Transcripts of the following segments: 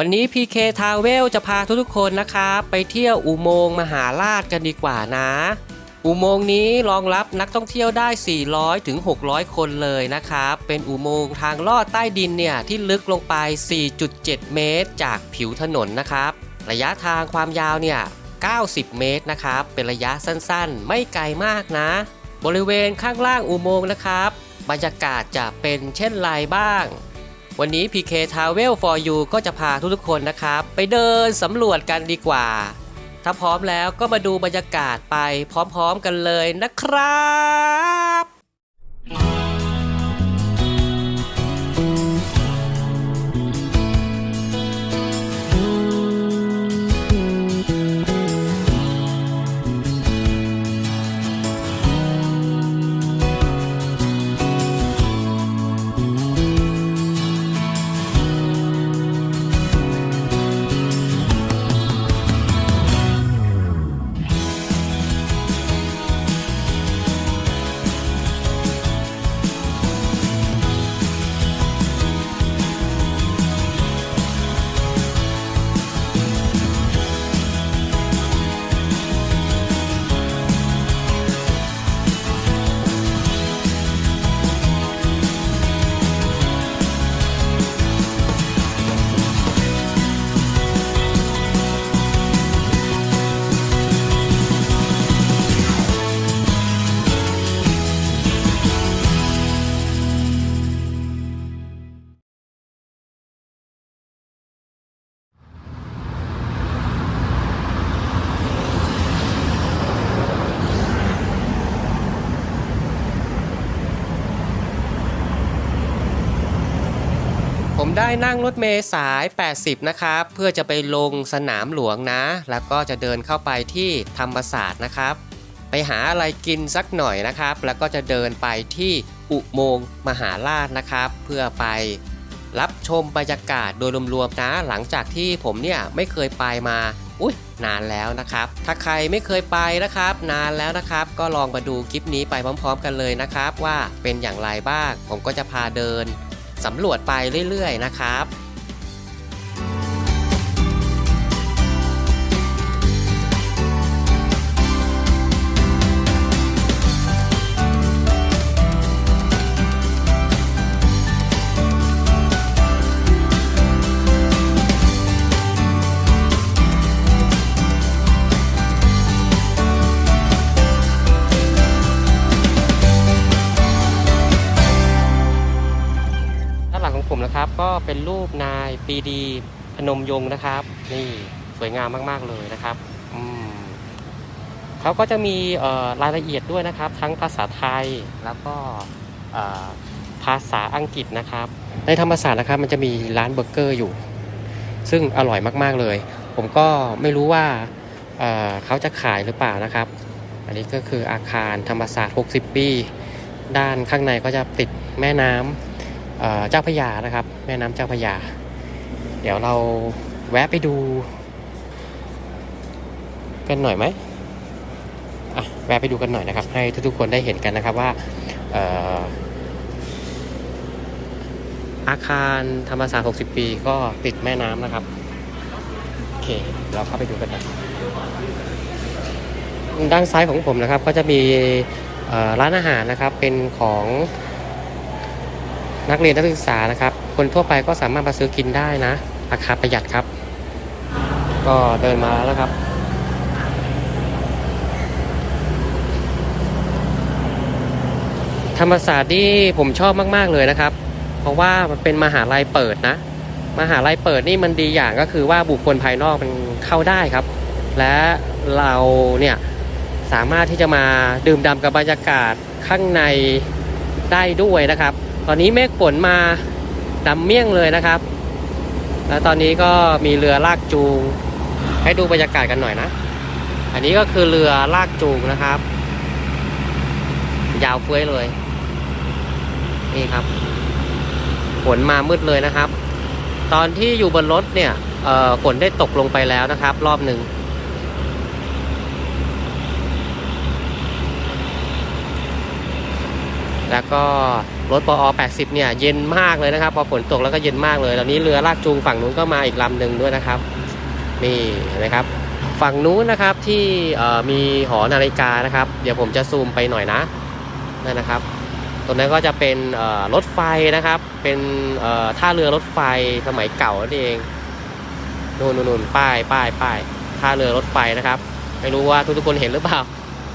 วันนี้ PK t r a v e l จะพาทุกๆคนนะครับไปเที่ยวอุโมงค์มหาราชกันดีกว่านะ อุโมงค์นี้รองรับนักท่องเที่ยวได้ 400ถึง600 คนเลยนะครับ เป็นอุโมงค์ทางลอดใต้ดินเนี่ยที่ลึกลงไป 4.7 เมตร จากผิวถนนนะครับ ระยะทางความยาวเนี่ย 90 เมตรนะครับ เป็นระยะสั้นๆ ไม่ไกลมากนะ บริเวณข้างล่างอุโมงค์นะครับ บรรยากาศจะเป็นเช่นไรบ้าง วันนี้ PK Travel for you ก็จะพาทุกๆคนนะครับ ไปเดินสำรวจกันดีกว่า ถ้าพร้อมแล้วก็มาดูบรรยากาศไปพร้อมๆกันเลยนะครับ ผมได้นั่งรถเมล์สาย 80 นะครับ เพื่อจะไปลงสนามหลวงนะ แล้วก็จะเดินเข้าไปที่ธรรมศาสตร์นะครับ ไปหาอะไรกินสักหน่อยนะครับ แล้วก็จะเดินไปที่อุโมงค์มหาราชนะครับ เพื่อไปรับชมบรรยากาศโดยรวมๆนะ หลังจากที่ผมเนี่ยไม่เคยไปมาอุ้ยนานแล้วนะครับ ถ้าใครไม่เคยไปนะครับ นานแล้วนะครับ ก็ลองมาดูคลิปนี้ไปพร้อม ๆ กันเลยนะครับ ว่าเป็นอย่างไรบ้าง ผมก็จะพาเดิน สำรวจไปเรื่อยๆนะครับ เป็นรูปนายปีดีพนมยงค์นะครับ นี่สวยงามมากๆเลยนะครับอืมเขาก็จะมีรายละเอียดด้วยนะครับ ทั้งภาษาไทยแล้วก็ภาษาอังกฤษนะครับ ในธรรมศาสตร์นะครับมันจะมีร้านเบอร์เกอร์อยู่ ซึ่งอร่อยมากๆเลย ผมก็ไม่รู้ว่าเเขาจะขายหรือเปล่านะครับ อันนี้ก็คืออาคารธรรมศาสตร์ 60 ปี ด้านข้างในก็จะติดแม่น้ำ เจ้าพยานะครับ แม่น้ำเจ้าพยา เดี๋ยวเราแวะไปดู กันหน่อยไหมอะแวะไปดูกันหน่อยนะครับ ให้ทุกๆคนได้เห็นกันนะครับว่าอาคารธรรมศาสตร์ 60 ปีก็ติดแม่น้ำนะครับ โอเค เราเข้าไปดูกันนะด้านซ้ายของผมนะครับก็จะมีร้านอาหารนะครับเป็นของ นักเรียนนักศึกษานะครับ คนทั่วไปก็สามารถมาซื้อกินได้นะ ราคาประหยัดครับ ก็เดินมาแล้วครับ ธรรมศาสตร์ที่ผมชอบมาก ๆ เลยนะครับ เพราะว่ามันเป็นมหาลัยเปิดนะ มหาลัยเปิดนี่มันดีอย่างก็คือว่าบุคคลภายนอกมันเข้าได้ครับ และเราเนี่ยสามารถที่จะมาดื่มด่ำกับบรรยากาศข้างในได้ด้วยนะครับ ตอนนี้เมฆฝนมาดำเมี่ยงเลยนะครับ แล้วตอนนี้ก็มีเรือลากจูง ให้ดูบรรยากาศกันหน่อยนะ อันนี้ก็คือเรือลากจูงนะครับ ยาวเฟ้ยเลย นี่ครับฝนมามืดเลยนะครับ ตอนที่อยู่บนรถเนี่ยเอ่อฝนได้ตกลงไปแล้วนะครับ รอบหนึ่ง แล้วก็รถปอ 80 เนี่ยเย็นมากเลยนะครับ พอฝนตกแล้วก็เย็นมากเลยตอนนี้เรือลากจูงฝั่งนู้นก็มาอีกลำหนึ่งด้วยนะครับ นี่นะครับ ฝั่งนู้นนะครับที่มีหอนาฬิกานะครับ เดี๋ยวผมจะซูมไปหน่อยนะนั่นนะครับตรงนั้นก็จะเป็นรถไฟนะครับ เป็นท่าเรือรถไฟสมัยเก่านั่นเองนู่นนู่นนู่นป้ายป้ายป้ายท่าเรือรถไฟนะครับ ไม่รู้ว่าทุกๆคนเห็นหรือเปล่า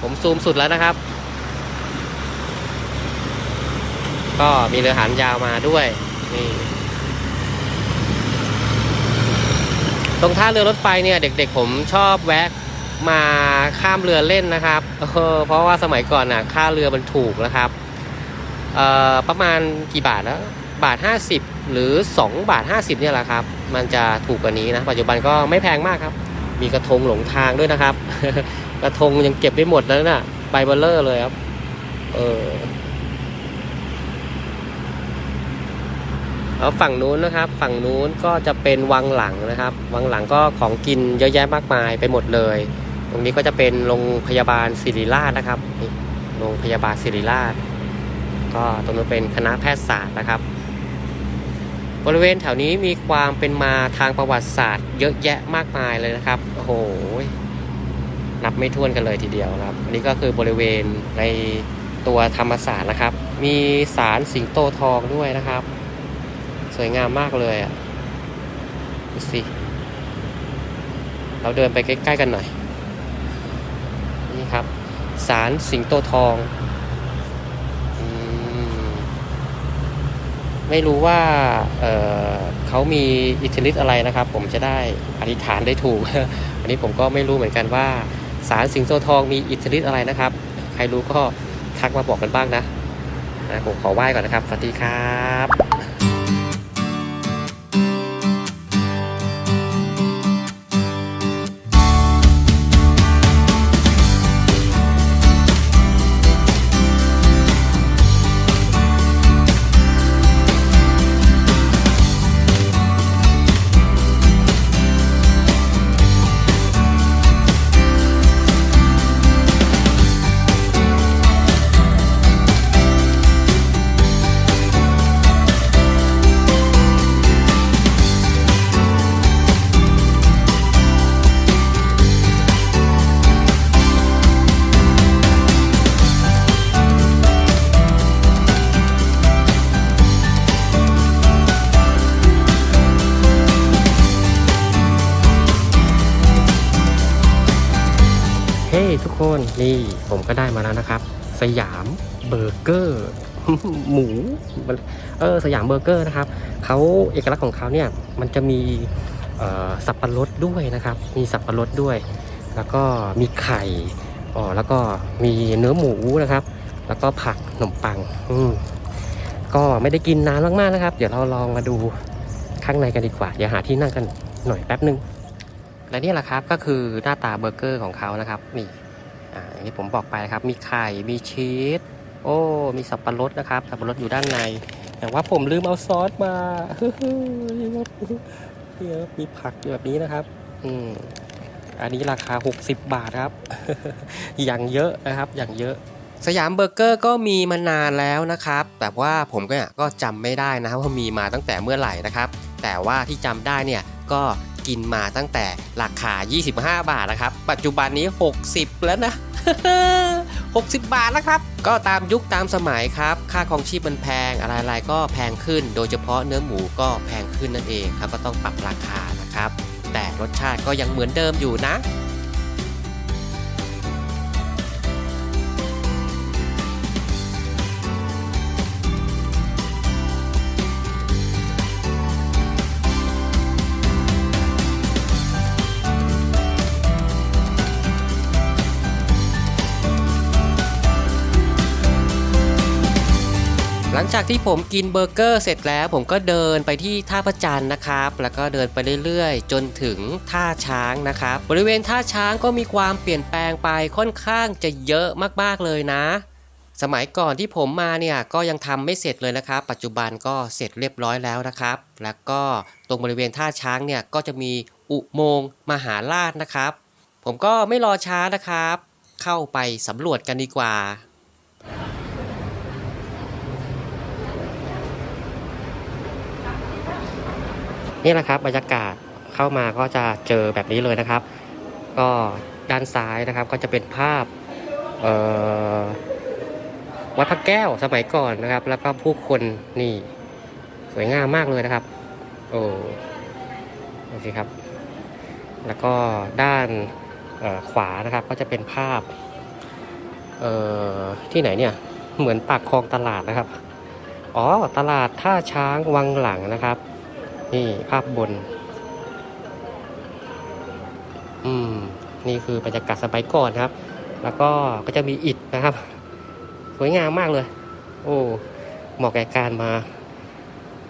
ผมซูมสุดแล้วนะครับ ก็มีเรือหางยาวมาด้วยนี่ตรงท่าเรือรถไฟเนี่ยเด็ก ๆ ผมชอบแวะมาข้ามเรือเล่นนะครับเออเพราะว่าสมัยก่อนน่ะ ค่าเรือมันถูกนะครับออประมาณกี่บาทนะบาท 50 หรือ 2 บาท 50เนี่ยแหละครับ มันจะถูกกว่านี้นะ ปัจจุบันก็ไม่แพงมากครับ มีกระทงหลงทางด้วยนะครับ กระทงยังเก็บได้หมดแล้วน่ะใบเบลเลอร์เลยครับ เออ แล้วฝั่งนู้นนะครับ ฝั่งนู้นก็จะเป็นวังหลังนะครับ วังหลังก็ของกินเยอะแยะมากมายไปหมดเลย ตรงนี้ก็จะเป็นโรงพยาบาลศิริราชนะครับโรงพยาบาลศิริราช ก็ตรงนู้เป็นคณะแพทยศาสตร์นะครับ บริเวณแถวนี้มีความเป็นมาทางประวัติศาสตร์ เยอะแยะมากมายเลยนะครับโอ้โหนับไม่ถ้วนกันเลยทีเดียวครับ อันนี้ก็คือบริเวณในตัวธรรมศาสตร์นะครับ มีศาลสิงโตทองด้วยนะครับ สวยงามมากเลยอะดูสิ เราเดินไปใกล้ ๆ กันหน่อย นี่ครับศาลสิงโตทองอมไม่รู้ว่าเเขามีอิทธิฤทธิ์อะไรนะครับ ผมจะได้อธิษฐานได้ถูก อันนี้ผมก็ไม่รู้เหมือนกันว่าศาลสิงโตทองมีอิทธิฤทธิ์อะไรนะครับ ใครรู้ก็ทักมาบอกกันบ้างนะนะผมขอไหว้ก่อนนะครับ สวัสดีครับ เฮ้ทุกคนนี่ผมก็ได้มาแล้วนะครับ สยามเบอร์เกอร์หมูเออสยามเบอร์เกอร์นะครับเขาเอกลักษณ์ของเขาเนี่ยมันจะมีสับปะรดด้วยนะครับ มีสับปะรดด้วย แล้วก็มีไข่อ๋อแล้วก็มีเนื้อหมูนะครับ แล้วก็ผักขนมปังอืก็ไม่ได้กินนานมากๆนะครับ เดี๋ยวเราลองมาดูข้างในกันดีกว่า เดี๋ยวหาที่นั่งกันหน่อยแป๊บนึง และนี่แหละครับก็คือหน้าตาเบอร์เกอร์ของเขานะครับนี่อ่าอย่างที่ผมบอกไปครับ มีไข่มีชีสโอ้มีสับปะรดนะครับ สับปะรดอยู่ด้านใน แต่ว่าผมลืมเอาซอสมานี่ครับนี่ครับมีผักอยู่แบบนี้นะครับ อืมอันนี้ราคา 60 บาทครับ อย่างเยอะนะครับ อย่างเยอะ สยามเบอร์เกอร์ก็มีมานานแล้วนะครับ แต่ว่าผมก็ก็จำไม่ได้นะครับว่ามีมาตั้งแต่เมื่อไหร่นะครับ แต่ว่าที่จำได้เนี่ยก็ กินมาตั้งแต่ราคา 25 บาทนะครับ ปัจจุบันนี้ 60 แล้วนะ 60 บาทแล้วครับ ก็ตามยุคตามสมัยครับ ค่าของชีพมันแพง อะไรๆก็แพงขึ้น โดยเฉพาะเนื้อหมูก็แพงขึ้นนั่นเองครับ ก็ต้องปรับราคานะครับ แต่รสชาติก็ยังเหมือนเดิมอยู่นะ จากที่ผมกินเบอร์เกอร์เสร็จแล้ว ผมก็เดินไปที่ท่าพระจันทร์นะครับ แล้วก็เดินไปเรื่อยๆ จนถึงท่าช้างนะครับ บริเวณท่าช้างก็มีความเปลี่ยนแปลงไปค่อนข้างจะเยอะมากๆเลยนะ สมัยก่อนที่ผมมาเนี่ยก็ยังทำไม่เสร็จเลยนะครับ ปัจจุบันก็เสร็จเรียบร้อยแล้วนะครับ แล้วก็ตรงบริเวณท่าช้างเนี่ยก็จะมีอุโมงค์มหาราชนะครับ ผมก็ไม่รอช้านะครับ เข้าไปสำรวจกันดีกว่า นี่แหละครับบรรยากาศเข้ามาก็จะเจอแบบนี้เลยนะครับ ก็ด้านซ้ายนะครับก็จะเป็นภาพวัดพระแก้วสมัยก่อนนะครับ แล้วก็ผู้คนนี่สวยงามมากเลยนะครับ โอ้โอเคครับ แล้วก็ด้านขวานะครับก็จะเป็นภาพที่ไหนเนี่ยเหมือนปากคลองตลาดนะครับ อ๋อตลาดท่าช้างวังหลังนะครับ นี่ภาพบน อืม นี่คือบรรยากาศสมัยก่อนครับ แล้วก็ก็จะมีอิฐนะครับ สวยงามมากเลย โอ้เหมาะแก่การมา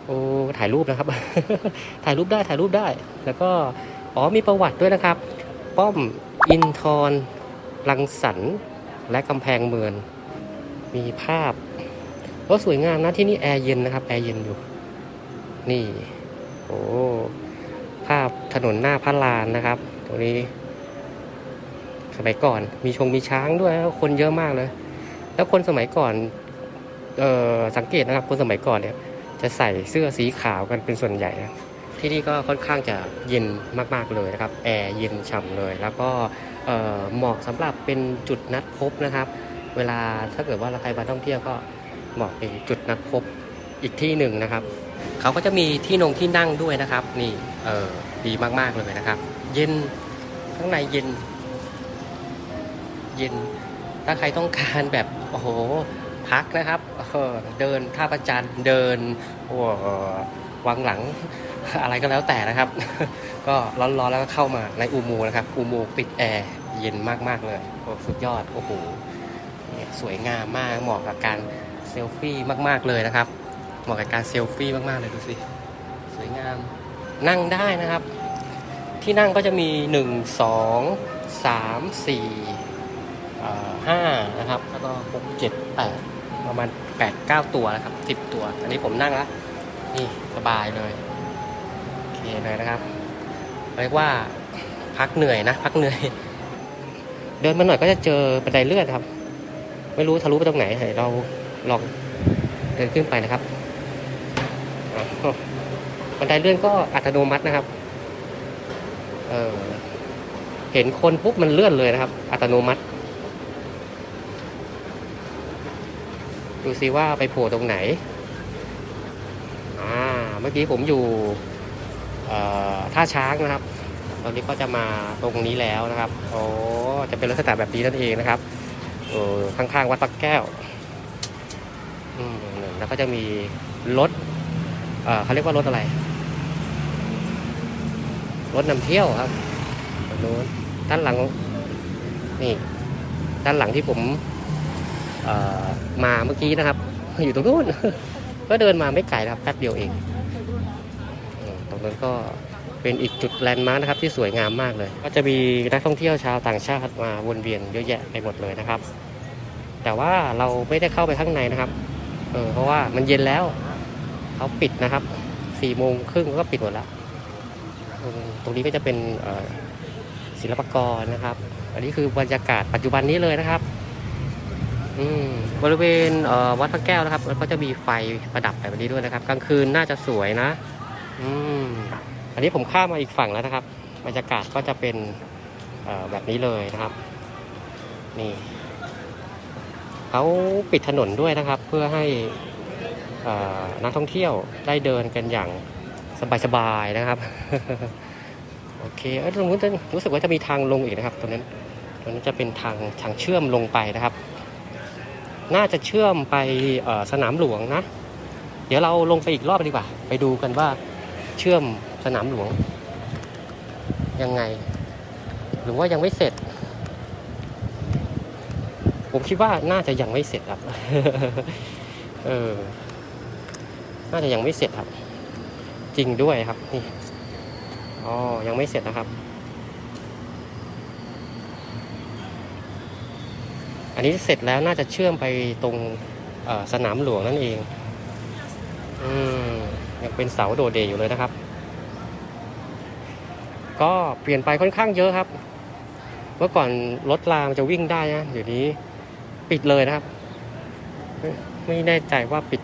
โอ้ถ่ายรูปนะครับ ถ่ายรูปได้ถ่ายรูปได้ แล้วก็อ๋อมีประวัติด้วยนะครับ ป้อมอินทรลังสรรค์และกำแพงเมืองมีภาพก็สวยงามนะที่นี่แอร์เย็นนะครับ แอร์เย็นอยู่ นี่ โอ้ภาพถนนหน้าพระลานนะครับ ตรงนี้ สมัยก่อนมีชงมีช้างด้วยคนเยอะมากเลย แล้วคนสมัยก่อนเออสังเกตนะครับ คนสมัยก่อนเนี่ย จะใส่เสื้อสีขาวกันเป็นส่วนใหญ่นะที่นี่ก็ค่อนข้างจะเย็นมากๆเลยนะครับ แอร์เย็นฉ่ำเลย แล้วก็เหมาะสำหรับเป็นจุดนัดพบนะครับ เวลาถ้าเกิดว่าเราใครมาท่องเที่ยวก็เหมาะเป็นจุดนัดพบอีกที่หนึ่งนะครับ เขาก็จะมีที่นงที่นั่งด้วยนะครับ นี่เออดีมากๆเลยนะครับ เย็นข้างในเย็น เย็น ถ้าใครต้องการแบบโอ้โหพักนะครับเออเดินท่าประจันเดินโอ้วังหลังอะไรก็แล้วแต่นะครับ ก็ร้อนๆแล้วก็เข้ามาในอุโมงนะครับอุโมงปิดแอร์เย็นมากๆเลยโอ้สุดยอดโอ้โหสวยงามมากเหมาะกับการเซลฟี่มากๆเลยนะครับ เหมาะกับการเซลฟี่มากๆเลยดูสิสวยงาม นั่งได้นะครับ ที่นั่งก็จะมีหนึ่งสองสามสี่ห้านะครับ แล้วก็หกเจ็ดแปดประมาณแปดเก้าตัวนะครับสิบตัว อันนี้ผมนั่งแล้ว นี่สบายเลยโอเคเลยนะครับ เรียกว่าพักเหนื่อยนะ พักเหนื่อย เดินมาหน่อยก็จะเจอบันไดเลื่อนครับ ไม่รู้ทะลุไปตรงไหนเดี๋ยวเราลองเดินขึ้นไปนะครับ บันไดเลื่อนก็อัตโนมัตินะครับเเห็นคนปุ๊บมันเลื่อนเลยนะครับ อัตโนมัติ ดูซิว่าไปโผล่ตรงไหนอ่าเมื่อกี้ผมอยู่ท่าช้างนะครับ ตอนนี้ก็จะมาตรงนี้แล้วนะครับโอ้จะเป็นลักษณะแบบนี้นั่นเองนะครับเออข้างๆวัดปักแก้วอืมแล้วก็จะมีรถเขาเรียกว่ารถอะไร รถนำเที่ยวครับตรงนู้นด้านหลังนี่ด้านหลังที่ผมมาเมื่อกี้นะครับ อยู่ตรงนู้นก็เดินมาไม่ไกลนะครับแป๊บเดียวเอง ตรงนั้นก็เป็นอีกจุดแลนด์มาร์คนะครับที่สวยงามมากเลย ก็จะมีนักท่องเที่ยวชาวต่างชาติมาวนเวียนเยอะแยะไปหมดเลยนะครับ แต่ว่าเราไม่ได้เข้าไปข้างในนะครับเออเพราะว่ามันเย็นแล้วเขาปิดนะครับสี่โมงครึ่งก็ปิดหมดแล้ว ตรงนี้ก็จะเป็นศิลปกรนะครับ อันนี้คือบรรยากาศปัจจุบันนี้เลยนะครับอืมบริเวณเวัดพระแก้วนะครับแล้วก็จะมีไฟประดับแบบนี้ด้วยนะครับ กลางคืนน่าจะสวยนะอืมอันนี้ผมข้ามมาอีกฝั่งแล้วนะครับ บรรยากาศก็จะเป็นแบบนี้เลยนะครับ นี่เขาปิดถนนด้วยนะครับ เพื่อให้นักท่องเที่ยวได้เดินกันอย่าง สบายๆนะครับ โอเคเอ้ตรงนู้นจะรู้สึกว่าจะมีทางลงอีกนะครับตรงนั้นตรงนั้นจะเป็นทางทางเชื่อมลงไปนะครับ น่าจะเชื่อมไปสนามหลวงนะ เดี๋ยวเราลงไปอีกรอบดีกว่า ไปดูกันว่าเชื่อมสนามหลวง ยังไง หรือว่ายังไม่เสร็จ ผมคิดว่าน่าจะยังไม่เสร็จครับ เออ น่าจะยังไม่เสร็จครับ จริงด้วยครับนี่อ๋อยังไม่เสร็จนะครับ อันนี้เสร็จแล้วน่าจะเชื่อมไปตรงสนามหลวงนั่นเองอืมยังเป็นเสาโดดเด่นอยู่เลยนะครับ ก็เปลี่ยนไปค่อนข้างเยอะครับ เมื่อก่อนรถรางจะวิ่งได้นะเดี๋ยวนี้ปิดเลยนะครับ ไม่ไม่แน่ใจว่าปิด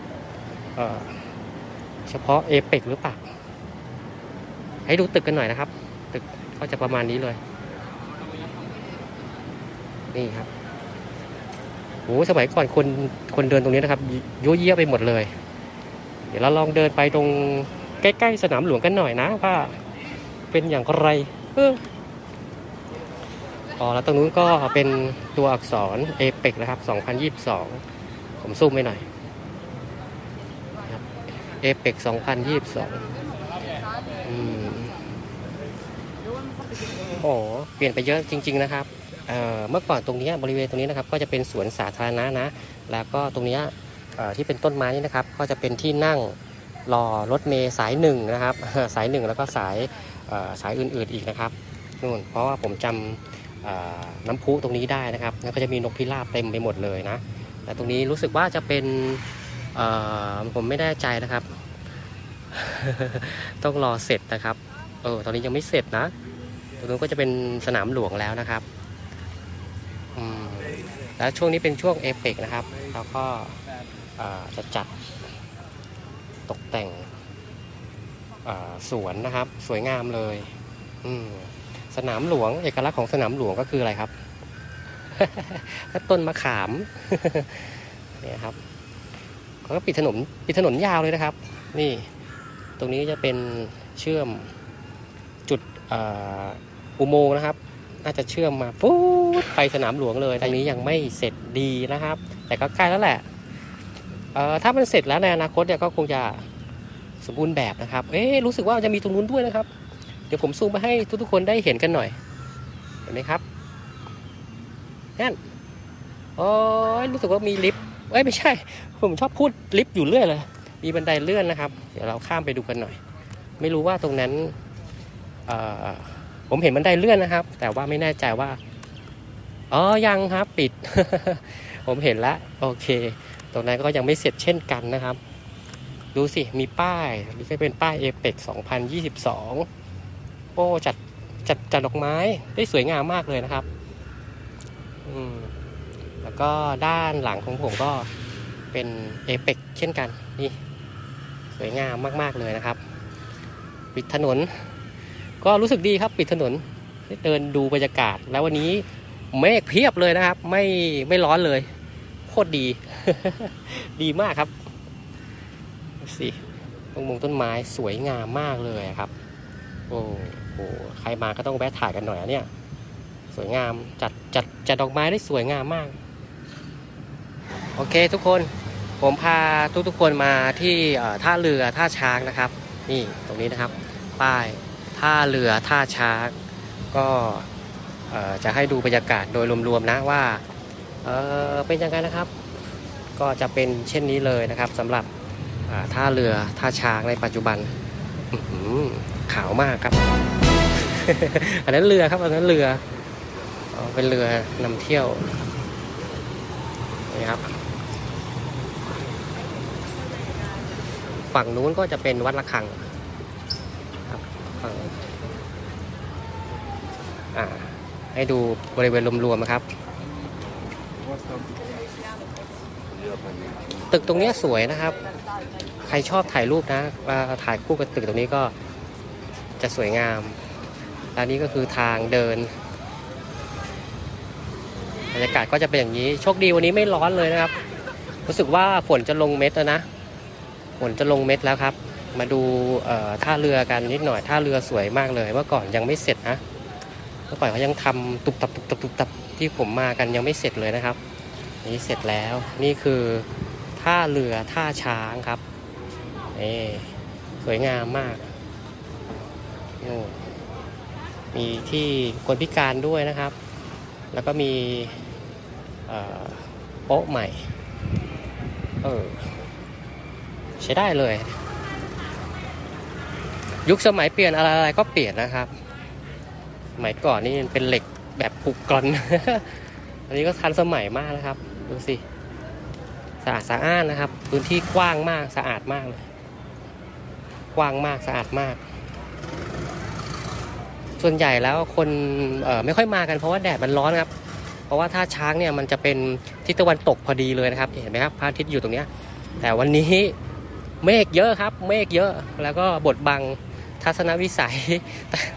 เฉพาะเอเปกหรือเปล่า ให้ดูตึกกันหน่อยนะครับ ตึกก็จะประมาณนี้เลย นี่ครับโอ้สมัยก่อนคนคนเดินตรงนี้นะครับยั่วเยี่ยไปหมดเลย เดี๋ยวเราลองเดินไปตรงใกล้ๆสนามหลวงกันหน่อยนะว่าเป็นอย่างไรเอออ๋อแล้วตรงนู้นก็เป็นตัวอักษรเอเปกนะครับ 2022 ผมซูมไปหน่อย เอเปก2022อืมโอ้เปลี่ยนไปเยอะจริง ๆ นะครับเอ่อเมื่อก่อนตรงเนี้ยบริเวณตรงนี้นะครับ ก็จะเป็นสวนสาธารณะนะ แล้วก็ตรงเนี้ยเอ่อที่เป็นต้นไม้นี่นะครับ ก็จะเป็นที่นั่งรอรถเมล์สายหนึ่งนะครับ สายหนึ่งแล้วก็สายเอ่อสายอื่นๆอีกนะครับนู่นเพราะว่าผมจำเอ่อน้ำพุตรงนี้ได้นะครับแล้วก็จะมีนกพิราบเต็มไปหมดเลยนะแต่ตรงนี้รู้สึกว่าจะเป็นเอ่อ ผมไม่แน่ใจนะครับ ต้องรอเสร็จนะครับ เออ ตอนนี้ยังไม่เสร็จนะตรงนู้นก็จะเป็นสนามหลวงแล้วนะครับ แล้วช่วงนี้เป็นช่วงเอเปกนะครับ แล้วก็จะจัดตกแต่งสวนนะครับ สวยงามเลย สนามหลวง เอกลักษณ์ของสนามหลวงก็คืออะไรครับ ต้นมะขาม เนี่ยครับ เขาก็ปิดถนนปิดถนนยาวเลยนะครับ นี่ตรงนี้จะเป็นเชื่อมจุดอ,อุโมงค์นะครับ น่าจะเชื่อมมาปุ๊บไปสนามหลวงเลยตรงนี้ยังไม่เสร็จดีนะครับ แต่ก็ใกล้แล้วแหละเอ่อถ้ามันเสร็จแล้วในอนาคตเนี่ยก็คงจะสมบูรณ์แบบนะครับ เอ๊รู้สึกว่าจะมีตรงนู้นด้วยนะครับ เดี๋ยวผมซูมมาให้ทุกๆคนได้เห็นกันหน่อย เห็นไหมครับนั่นโอ้ยรู้สึกว่ามีลิฟต์ เอ้ยไม่ใช่ ผมชอบพูดลิฟต์อยู่เรื่อยเลย มีบันไดเลื่อนนะครับ เดี๋ยวเราข้ามไปดูกันหน่อย ไม่รู้ว่าตรงนั้นผมเห็นบันไดเลื่อนนะครับ แต่ว่าไม่แน่ใจว่าอ๋อยังครับปิด ผมเห็นแล้วโอเค ตรงนั้นก็ยังไม่เสร็จเช่นกันนะครับ ดูสิมีป้ายนี่ก็เป็นป้ายเอเปก2022 โอ้จัดจัดจัดดอกไม้ได้สวยงามมากเลยนะครับ อืม แล้วก็ด้านหลังของผมก็เป็นเอเปกเช่นกันนี่สวยงามมากๆเลยนะครับ ปิดถนน ก็รู้สึกดีครับปิดถนนเดินดูบรรยากาศ แล้ววันนี้เมฆเพียบเลยนะครับ ไม่ไม่ร้อนเลยโคตรดี ดีมากครับสิต้นมงต้นไม้สวยงามมากเลยครับ โอ้โหใครมาก็ต้องแวะถ่ายกันหน่อยเนี่ย สวยงามจัดจัดจัดดอกไม้ได้สวยงามมาก โอเคทุกคนผมพาทุกๆคนมาที่ท่าเรือท่าช้างนะครับ นี่ตรงนี้นะครับ ป้ายท่าเรือท่าช้าง ก็จะให้ดูบรรยากาศโดยรวมๆนะว่าเออเป็นยังไงนะครับ ก็จะเป็นเช่นนี้เลยนะครับสำหรับท่าเรือท่าช้างในปัจจุบันขาวมากครับ อันนั้นเรือครับอันนั้นเรือเป็นเรือนำเที่ยวนี่ครับ ฝั่งนู้นก็จะเป็นวัดระฆังฝั่งอ่าให้ดูบริเวณรวมๆนะครับ ตึกตรงนี้สวยนะครับ ใครชอบถ่ายรูปนะมาถ่ายคู่กับตึกตรงนี้ก็จะสวยงามแล้วนี้ก็คือทางเดินบรรยากาศก็จะเป็นอย่างนี้ โชคดีวันนี้ไม่ร้อนเลยนะครับ รู้สึกว่าฝนจะลงเม็ดแล้วนะ ฝนจะลงเม็ดแล้วครับ มาดูท่าเรือกันนิดหน่อยท่าเรือสวยมากเลย เมื่อก่อนยังไม่เสร็จนะเมื่อก่อนเขายังทำตุบตับตุบตับตุบตับที่ผมมากันยังไม่เสร็จเลยนะครับ นี่เสร็จแล้วนี่คือท่าเรือท่าช้างครับนี่สวยงามมากโอ้มีที่คนพิการด้วยนะครับ แล้วก็มีโป๊ะใหม่ เออ ใช้ได้เลย ยุคสมัยเปลี่ยนอะไรอะไรก็เปลี่ยนนะครับสมัยก่อนนี่เป็นเหล็กแบบผูกกรอนอันนี้ก็ทันสมัยมากนะครับ ดูสิสะอาดสะอ้านนะครับ พื้นที่กว้างมากสะอาดมากเลยกว้างมากสะอาดมาก ส่วนใหญ่แล้วคนไม่ค่อยมากันเพราะว่าแดดมันร้อนครับ เพราะว่าท่าช้างเนี่ยมันจะเป็นทิศตะวันตกพอดีเลยนะครับ เห็นไหมครับพระอาทิตย์อยู่ตรงเนี้ยแต่วันนี้ เมฆเยอะครับ เมฆเยอะแล้วก็บดบังทัศนวิสัย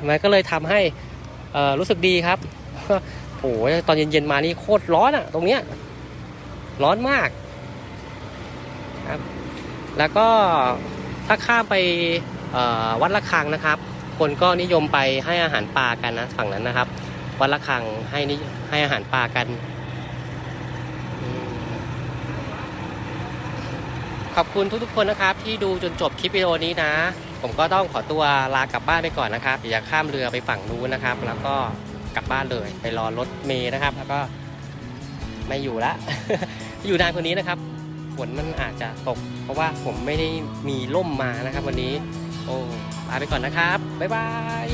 มันก็เลยทำให้รู้สึกดีครับโอ้โหตอนเย็นๆมานี่โคตรร้อนอะตรงเนี้ยร้อนมากครับ แล้วก็ถ้าข้ามไปวัดละคังนะครับ คนก็นิยมไปให้อาหารปลากันนะฝั่งนั้นนะครับ วัดละคังให้นิให้อาหารปลากันอืม ขอบคุณทุกๆคนนะครับ ที่ดูจนจบคลิปวิดีโอนี้นะ ผมก็ต้องขอตัวลากลับบ้านไปก่อนนะครับอย่าข้ามเรือไปฝั่งนู้นนะครับ แล้วก็กลับบ้านเลยไปรอรถเมย์นะครับ แล้วก็ไม่อยู่ละ อยู่นานกว่านี้นะครับฝนมันอาจจะตก เพราะว่าผมไม่ได้มีร่มมานะครับ วันนี้ โอ้ลาไปก่อนนะครับบ๊ายบาย